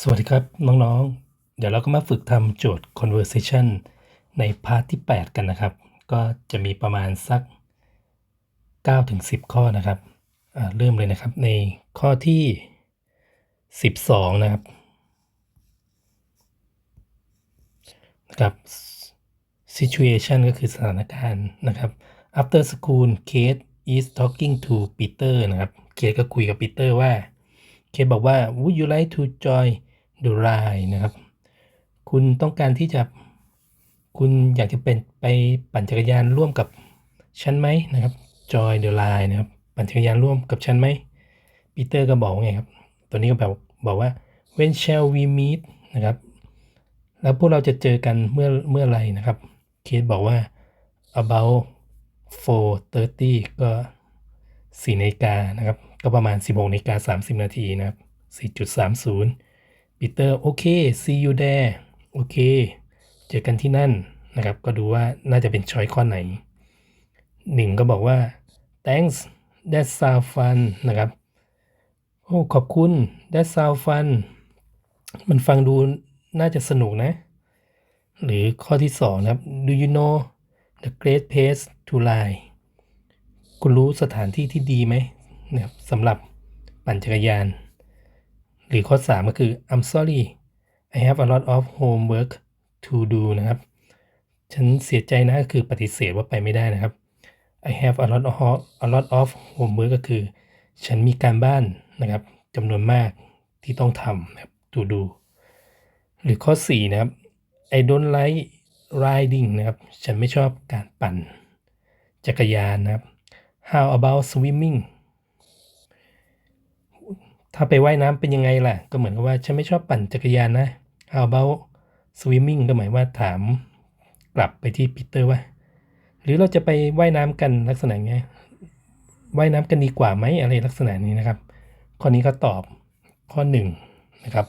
สวัสดีครับ น้องๆ เดี๋ยวเราก็มาฝึกทำโจทย์ conversation ในพาร์ทที่ 8 กันนะครับ ก็จะมีประมาณสัก9ถึง10 ข้อนะครับ เริ่มเลยนะครับในข้อที่ 12 นะครับนะครับ situation ก็คือสถานการณ์นะครับ after school Kate is talking to Peter นะครับ Kate ก็คุยกับ Peter ว่า เคบอกว่า would you like to join the ride นะครับ คุณต้องการที่จะ คุณอยากจะเป็นไปปั่นจักรยานร่วมกับฉันไหมนะครับ join the ride นะครับ ปั่นจักรยานร่วมกับฉันไหมปีเตอร์ก็บอกไงครับ ตัวนี้ก็แบบบอกว่า when shall we meet นะครับ แล้วพวกเราจะเจอกันเมื่อเมื่อไรนะครับ เคสบอกว่า about 4:30 ก็4นาฬิกานะครับ ก็ประมาณ 16นาฬิกา30 นาทีนะครับ 4.30ปีเตอร์โอเค see you there โอเค เจอกันที่นั่นนะครับ ก็ดูว่าน่าจะเป็นช้อยข้อไหนหนึ่งก็บอกว่า thanks that sound fun นะครับ โอ้ ขอบคุณ that sound fun มันฟังดูน่าจะสนุกนะ หรือข้อที่สองนะครับ do you know the great place to lie คุณรู้สถานที่ที่ดีไหม นะครับสำหรับปั่นจักรยาน หรือข้อ 3 ก็คือ I'm sorry I have a lot of homework to do นะครับ ฉันเสียใจนะก็คือปฏิเสธว่าไปไม่ได้นะครับ I have a lot of a lot of homework ก็คือ ฉันมีการบ้านนะครับจำนวนมากที่ต้องทำนะครับ to do หรือข้อ 4 นะครับ I don't like riding นะครับ ฉันไม่ชอบการปั่น จักรยานนะครับ How about swimming ถ้าไปว่ายน้ำเป็นยังไงล่ะ ก็เหมือนกับว่าฉันไม่ชอบปั่นจักรยานนะ How about swimming ก็หมายว่าถามกลับไปที่ปีเตอร์ว่า หรือเราจะไปว่ายน้ำกันลักษณะไงว่ายน้ำกันดีกว่าไหมอะไรลักษณะนี้นะครับ ข้อนี้ก็ตอบข้อหนึ่งนะครับ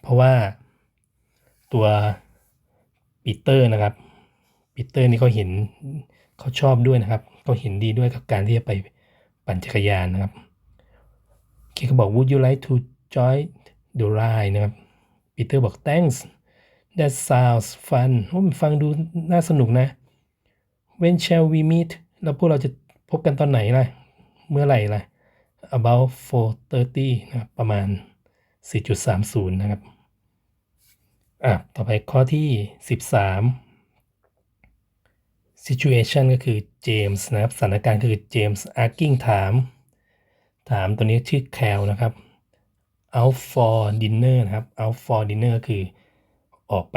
เพราะว่าตัวปีเตอร์นะครับปีเตอร์นี่เขาเห็นเขาชอบด้วยนะครับเขาเห็นดีด้วยกับการที่จะไปปั่นจักรยานนะครับ เคเขาบอก would you like to join the ride นะครับปีเตอร์บอก thanks that sounds fun โอ้มันฟังดูน่าสนุกนะ when shall we meet แล้วพวกเราจะพบกันตอนไหนล่ะ เมื่อไหร่ล่ะ about 4:30นะครับประมาณ 4.30 นะครับ อะ ต่อไปข้อที่ 13 situation ก็คือเจมส์นะครับสถานการณ์คือเจมส์ asking ถาม ถามตัวนี้ชื่อแคลนะครับ out for dinner นะครับ out for dinner คือออกไป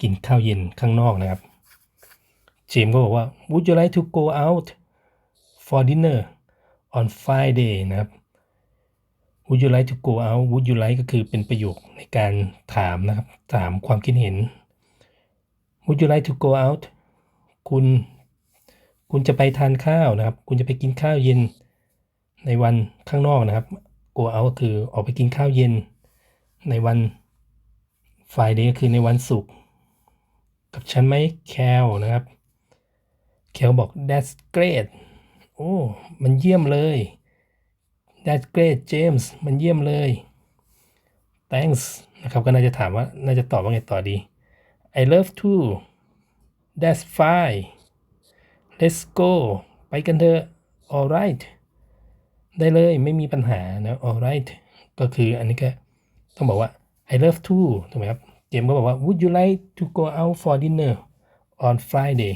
กินข้าวเย็นข้างนอกนะครับเจมส์ก็บอกว่า would you like to go out for dinner on Friday นะครับ would you like to go out would you like ก็คือเป็นประโยคในการถามนะครับ ถามความคิดเห็น would you like to go out คุณ คุณจะไปทานข้าวนะครับ คุณจะไปกินข้าวเย็น ในวันข้างนอกนะครับ go out ก็คือออกไปกินข้าวเย็น ในวัน Friday ก็คือในวันศุกร์กับฉันไหมแคลนะครับแคลบอก that's great โอ้ มันเยี่ยมเลย that's great James มันเยี่ยมเลย thanks นะครับก็น่าจะถามว่าน่าจะตอบว่าไงต่อดี I love to that's fine let's go ไปกันเถอะ alright ได้เลยไม่มีปัญหานะ alright ก็คืออันนี้ก็ต้องบอกว่า I love to ถูกไหมครับ เจมส์ก็บอกว่า would you like to go out for dinner on Friday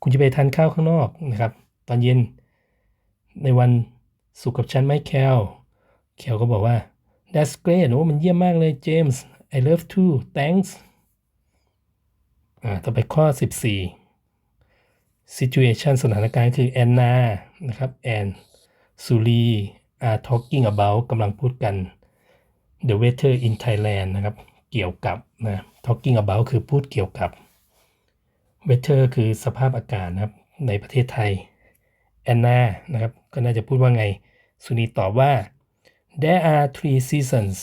คุณจะไปทานข้าวข้างนอกนะครับ ตอนเย็น ในวันศุกับฉันไหมแคลแคลก็บอกว่า that's great โอ้มันเยี่ยมมากเลยเจมส์ I love to thanks อ่าต่อไปข้อ 14 situation สถานการณ์คือแอนนานะครับแอน สุรี are talking about กำลังพูดกัน the weather in Thailand นะครับ เกี่ยวกับนะ talking about คือพูดเกี่ยวกับ weather คือสภาพอากาศนะครับ ในประเทศไทยแอนนานะครับ ก็น่าจะพูดว่าไง สุนีตอบว่า there are three seasons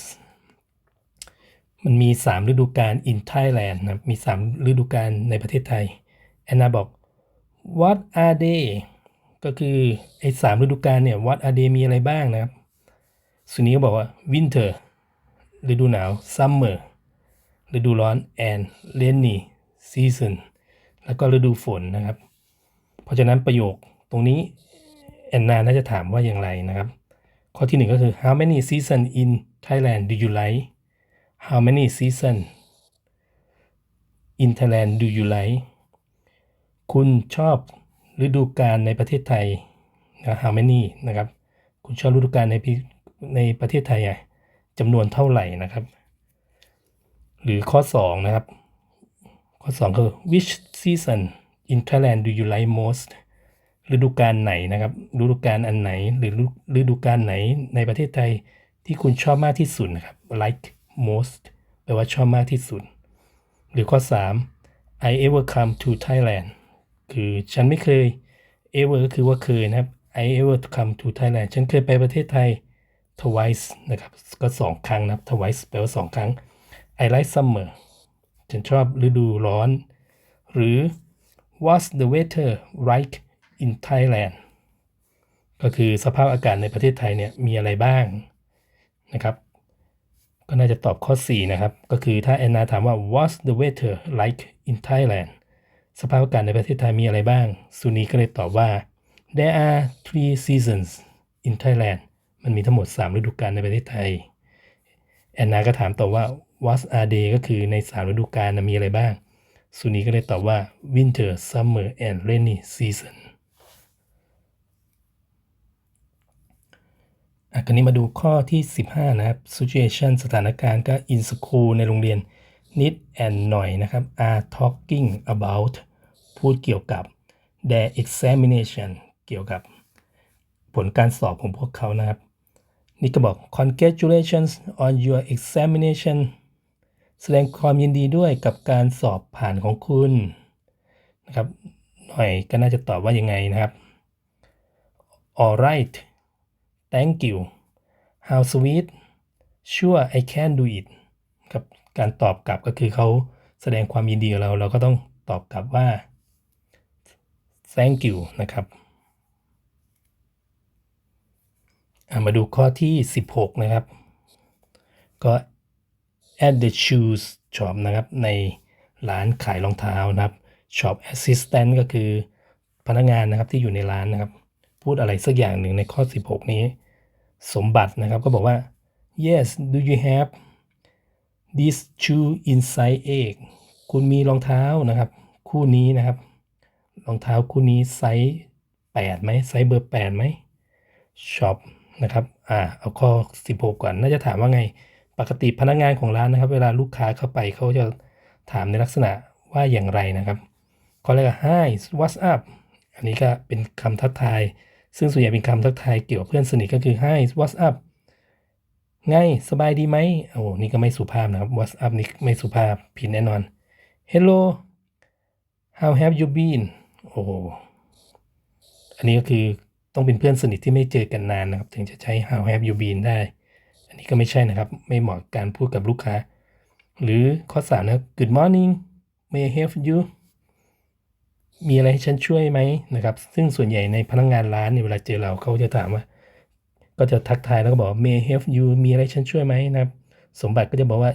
มันมี 3 ฤดูกาล in Thailand นะครับมี 3 ฤดูกาลในประเทศไทยแอนนาบอก what are they ก็คือไอ้สามฤดูกาลเนี่ย what are they มีอะไรบ้างนะครับสุนีก็บอกว่า winter ฤดูหนาว summer ฤดูร้อน and rainy season แล้วก็ฤดูฝนนะครับ เพราะฉะนั้นประโยคตรงนี้แอนนาน่าจะถามว่าอย่างไรนะครับ ข้อที่หนึ่งก็คือ how many season in Thailand do you like how many season in Thailand do you like คุณชอบ ฤดูกาลในประเทศไทยนะ how many นะครับ คุณชอบฤดูกาลในพิในประเทศไทยจำนวนเท่าไหร่นะครับ หรือข้อ 2 นะครับ ข้อ 2 คือ which season in Thailand do you like most ฤดูกาลไหนนะครับฤดูกาลอันไหน หรือฤดูกาลไหนในประเทศไทยที่คุณชอบมากที่สุดนะครับ like most แปลว่าชอบมากที่สุด หรือข้อ 3 I ever come to Thailand คือฉันไม่เคย ever ก็คือว่าเคยนะครับ I ever come to Thailand ฉันเคยไปประเทศไทย twice นะครับ ก็สองครั้งนะครับ twice แปลว่าสองครั้ง I like summer ฉันชอบฤดูร้อน หรือ What's the weather like in Thailand ก็คือสภาพอากาศในประเทศไทยเนี่ยมีอะไรบ้างนะครับ ก็น่าจะตอบข้อ 4 นะครับ ก็คือถ้าแอนนาถามว่า What's the weather like in Thailand สภาพอากาศในประเทศไทยมีอะไรบ้าง ซูนีก็เลยตอบว่า There are three seasons in Thailand มันมีทั้งหมด 3 ฤดูกาลในประเทศไทย แอนนาก็ถามต่อว่า what are they ก็คือใน 3 ฤดูกาลมีอะไรบ้าง ซูนีก็เลยตอบว่า winter summer and rainy season อะคราวนี้มาดูข้อที่ 15 นะครับ situation สถานการณ์ก็ in school ในโรงเรียน need and หน่อยนะครับ are talking about พูดเกี่ยวกับ their examination เกี่ยวกับผลการสอบของพวกเขานะครับ นี่ก็บอก congratulations on your examination แสดงความยินดีด้วยกับการสอบผ่านของคุณนะครับหน่อยก็น่าจะตอบว่ายังไงนะครับ alright thank you how sweet sure I can do it ครับ การตอบกลับก็คือเขาแสดงความยินดีกับเรา เราก็ต้องตอบกลับว่า thank you นะครับมาดูข้อที่ 16 นะครับ ก็ at the shoes shop นะครับ ในร้านขายรองเท้านะครับ shop assistant ก็คือพนักงานนะครับที่อยู่ในร้านนะครับ พูดอะไรสักอย่างหนึ่งในข้อ 16 นี้ สมบัตินะครับก็บอกว่า yes do you have this shoe in size 8คุณมีรองเท้านะครับ คู่นี้นะครับ รองเท้าคู่นี้ไซส์8ไหมไซส์เบอร์8ไหม shop นะครับ อ่า เอาข้อ 16 ก่อน น่าจะถามว่าไง ปกติพนักงานของร้านนะครับ เวลาลูกค้าเข้าไปเขาจะถามในลักษณะว่าอย่างไรนะครับข้อแรก hi what's up อันนี้ก็เป็นคำทักทาย ซึ่งส่วนใหญ่เป็นคำทักทายเกี่ยวกับเพื่อนสนิทก็คือ hi what's up ไงสบายดีไหมโอ้นี่ก็ไม่สุภาพนะครับ what's up นี่ไม่สุภาพผิดแน่นอน hello how have you been โอ้อันนี้ก็คือต้องเป็นเพื่อนสนิทที่ไม่เจอกันนานนะครับ ถึงจะใช้ how have you been ได้ อันนี้ก็ไม่ใช่นะครับ ไม่เหมาะการพูดกับลูกค้า หรือข้อสามนะ good morning may I help you มีอะไรให้ฉันช่วยไหมนะครับ ซึ่งส่วนใหญ่ในพนักงงานร้านเนี่ยเวลาเจอเราเขาจะถามว่า ก็จะทักทายแล้วก็บอก may help you มีอะไรฉันช่วยไหมนะครับ สมบัติก็จะบอกว่า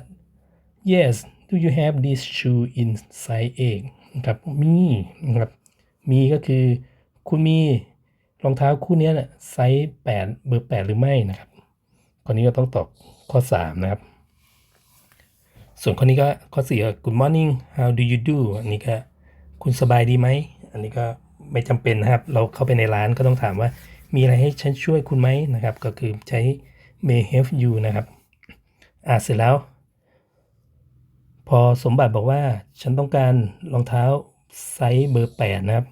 yes do you have this shoe in size 8นะครับมีนะครับมีก็คือคุณมีรองเท้าคู่นี้นะไซส์8เบอร์ 8 หรือไม่นะครับข้อนี้ก็ต้องตอบข้อ 3 นะครับ ส่วนข้อนี้ก็ข้อ4ก็ good morning how do you do อันนี้ก็คุณสบายดีไหม อันนี้ก็ไม่จำเป็นนะครับ เราเข้าไปในร้านก็ต้องถามว่า มีอะไรให้ฉันช่วยคุณไหมนะครับ ก็คือใช้ may help you นะครับ อ่าเสร็จแล้ว พอสมบัติบอกว่าฉันต้องการรองเท้าไซส์เบอร์ 8 นะครับ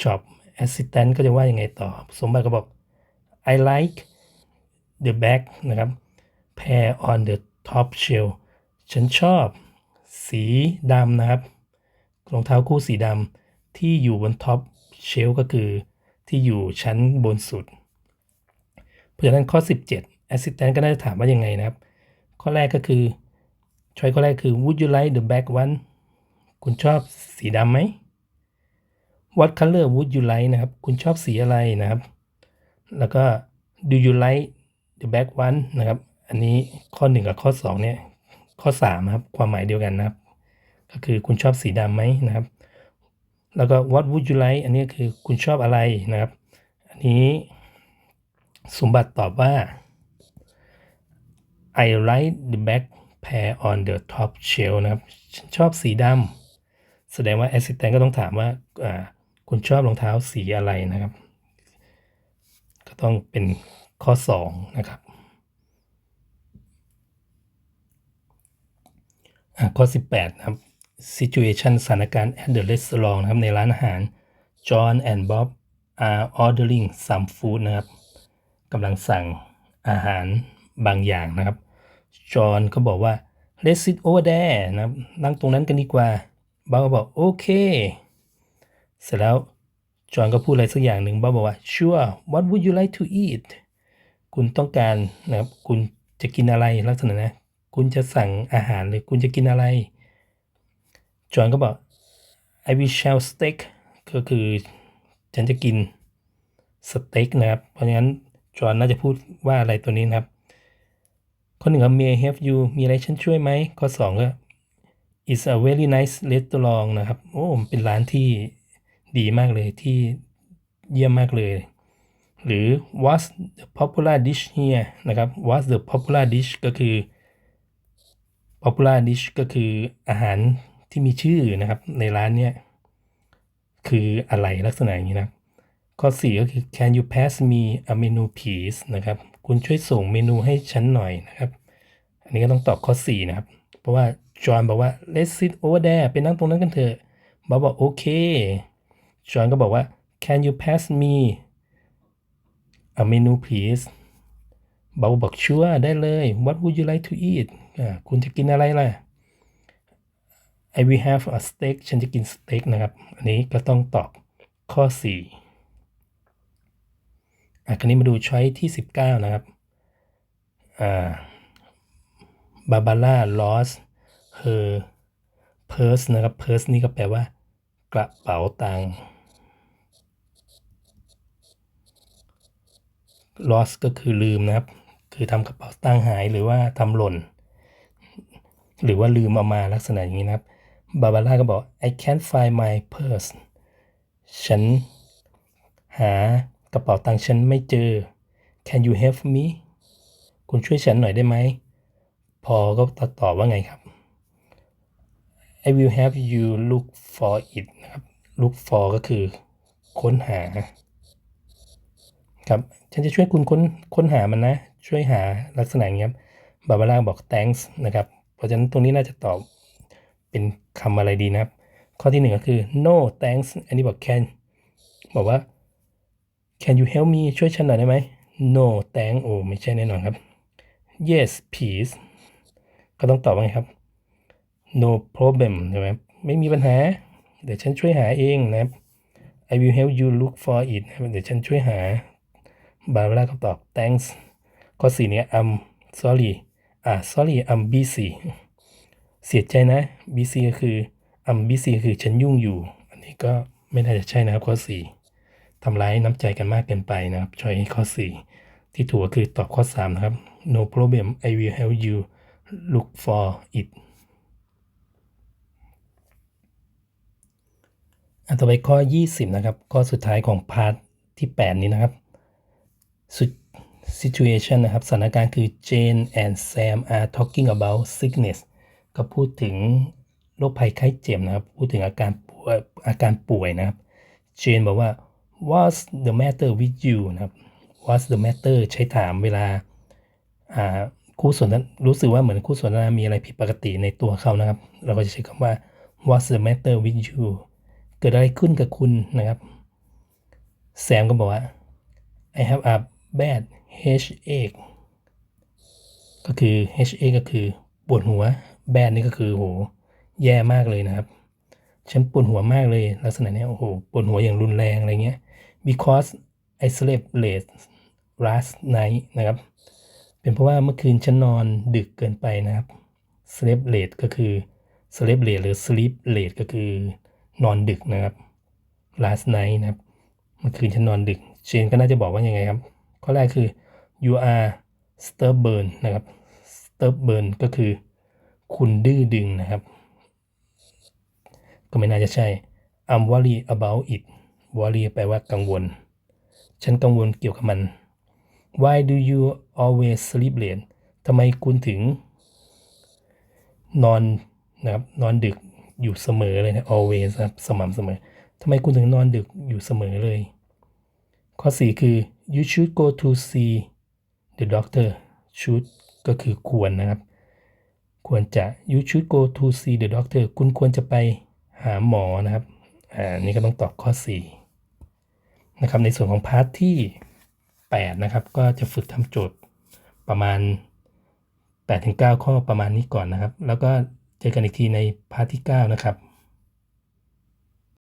shop assistant ก็จะว่ายังไงต่อ สมบัติก็บอก I like the bag นะครับ pair on the top shelf ฉันชอบ สีดำนะครับรองเท้าคู่สีดำที่อยู่บนท็อปเชลก็คือ ที่อยู่ชั้นบนสุด เพราะฉะนั้นข้อ 17 assistant ก็น่าจะถามว่ายังไงนะครับ ข้อแรกก็คือช้อยข้อแรกคือ would you like the black one คุณชอบสีดำไหม what color would you like นะครับ คุณชอบสีอะไรนะครับ แล้วก็ do you like the black one นะครับ อันนี้ข้อ 1 กับข้อ 2 เนี่ย ข้อ3ครับ ความหมายเดียวกันนะครับ ก็คือคุณชอบสีดำไหมนะครับ แล้วก็ what would you like อันนี้คือคุณชอบอะไรนะครับ อันนี้สมบัติตอบว่า I like the black pair on the top shelf นะครับฉันชอบสีดำแสดงว่า assistant ก็ต้องถามว่าคุณชอบรองเท้าสีอะไรนะครับ ก็ต้องเป็นข้อ 2 นะครับข้อ 18 นะครับ situation สถานการณ์ at the restaurant นะครับ ในร้านอาหาร John and Bob are ordering some food นะครับกำลังสั่งอาหารบางอย่างนะครับ จอห์นก็บอกว่า let's sit over there นะครับนั่งตรงนั้นกันดีกว่าบ๊อบก็บอกโอเค เสร็จแล้วจอห์นก็พูดอะไรสักอย่างหนึ่งบ๊อบบอกว่า sure what would you like to eat คุณต้องการนะครับ คุณจะกินอะไรลักษณะนะ คุณจะสั่งอาหารหรือคุณจะกินอะไร จอห์นก็บอก I will shall steak ก็คือฉันจะกินสเต็กนะครับ เพราะฉะนั้นจอห์นน่าจะพูดว่าอะไรตัวนี้นะครับ ข้อหนึ่งก็ may I help you มีอะไรฉันช่วยไหม ข้อสองก็ it's a very nice restaurant นะครับ โอ้เป็นร้านที่ดีมากเลยที่เยี่ยมมากเลย หรือ what's the popular dish here นะครับ what's the popular dish ก็คือ popular dish ก็คืออาหาร ที่มีชื่อนะครับในร้านเนี้ยคืออะไรลักษณะอย่างนี้นะ ข้อ 4 ก็คือ can you pass me a menu please นะครับ คุณช่วยส่งเมนูให้ฉันหน่อยนะครับ อันนี้ก็ต้องตอบข้อ 4 นะครับ เพราะว่าจอห์นบอกว่า let's sit over there ไปนั่งตรงนั้นกันเถอะบอบบอกโอเค จอห์นก็บอกว่า can you pass me a menu please บอบบอก sure ได้เลย what would you like to eat คุณจะกินอะไรล่ะ I will have a steak ฉันจะกินสเต็กนะครับ อันนี้ก็ต้องตอบข้อ 4อะคราวนี้มาดูช้อยที่ 19 นะครับอ่าบาบาร่า lost her purse นะครับ purse นี่ก็แปลว่ากระเป๋าตังค์ lost ก็คือลืมนะครับ คือทำกระเป๋าตังค์หายหรือว่าทำหล่น หรือว่าลืมเอามาลักษณะอย่างนี้นะครับ บาบาร่าก็บอก I can't find my purse ฉันหากระเป๋าตังค์ฉันไม่เจอ Can you help me คุณช่วยฉันหน่อยได้ไหม พอก็ตอบว่าไงครับ I will have you look for it นะครับ look for ก็คือค้นหา ครับ ฉันจะช่วยคุณค้นค้นหามันนะ ช่วยหาลักษณะอย่างนี้ครับ บาบาร่าบอก thanks นะครับ เพราะฉะนั้นตรงนี้น่าจะตอบเป็น คำอะไรดีนะครับ ข้อที่หนึ่งก็คือ no thanks อันนี้บอก can บอกว่า can you help me ช่วยฉันหน่อยได้ไหม no thanks โอ้ไม่ใช่แน่นอนครับ yes please ก็ต้องตอบว่าไงครับ no problem ใช่ไหมไม่มีปัญหา เดี๋ยวฉันช่วยหาเองนะครับ I will help you look for it เดี๋ยวฉันช่วยหา บาร์บาร่าก็ตอบ thanks ข้อสี่เนี่ย I'm sorry อ่า sorry I'm busy เสียใจนะ busy ก็คือ I'm busy ก็คือฉันยุ่งอยู่ อันนี้ก็ไม่น่าจะใช่นะครับข้อสี่ทำร้ายน้ำใจกันมากเกินไปนะครับชอยข้อสี่ที่ถูกก็คือตอบข้อสามนะครับ no problem I will help you look for it อันต่อไปข้อ 20 นะครับ ข้อสุดท้ายของพาร์ทที่ 8 นี้นะครับ situation นะครับ สถานการณ์คือ Jane and Sam are talking about sickness ก็พูดถึงโรคภัยไข้เจ็บนะครับ พูดถึงอาการป่วยอาการป่วยนะครับ Jane บอกว่า what's the matter with you นะครับ what's the matter ใช้ถามเวลาอ่าคู่สนทนารู้สึกว่าเหมือนคู่สนทนามีอะไรผิดปกติในตัวเขานะครับ เราก็จะใช้คำว่า what's the matter with you เกิดอะไรขึ้นกับคุณนะครับ แซมก็บอกว่า I have a bad headache ก็คือ headache ก็คือปวดหัว bad นี่ก็คือโหแย่มากเลยนะครับ ฉันปวดหัวมากเลยลักษณะนี้โอ้โหปวดหัวอย่างรุนแรงอะไรเงี้ย because I slept late last night นะครับ เป็นเพราะว่าเมื่อคืนฉันนอนดึกเกินไปนะครับ sleep late ก็คือ sleep late หรือ sleep late ก็คือนอนดึกนะครับ last night นะครับเมื่อคืนฉันนอนดึกเชนก็น่าจะบอกว่ายังไงครับข้อแรกคือ you are stubborn นะครับ stubborn ก็คือ คุณดื้อดึงนะครับ ก็ไม่น่าจะใช่ I'm worried about it worry แปลว่ากังวล ฉันกังวลเกี่ยวกับมัน Why do you always sleep late ทำไมคุณถึง นอนนะครับนอนดึกอยู่เสมอเลยนะ always นะครับสม่ำเสมอทำไมคุณถึงนอนดึกอยู่เสมอเลย ข้อ 4 คือ you should go to see the doctor should ก็คือควรนะครับ ควรจะ you should go to see the doctor คุณควรจะไปหาหมอนะครับ อ่า นี่ก็ต้องตอบข้อ 4 นะครับ ในส่วนของพาร์ทที่ 8 นะครับ ก็จะฝึกทำโจทย์ประมาณ8-9 ข้อประมาณนี้ก่อนนะครับ แล้วก็เจอกันอีกทีในพาร์ทที่ 9 นะครับ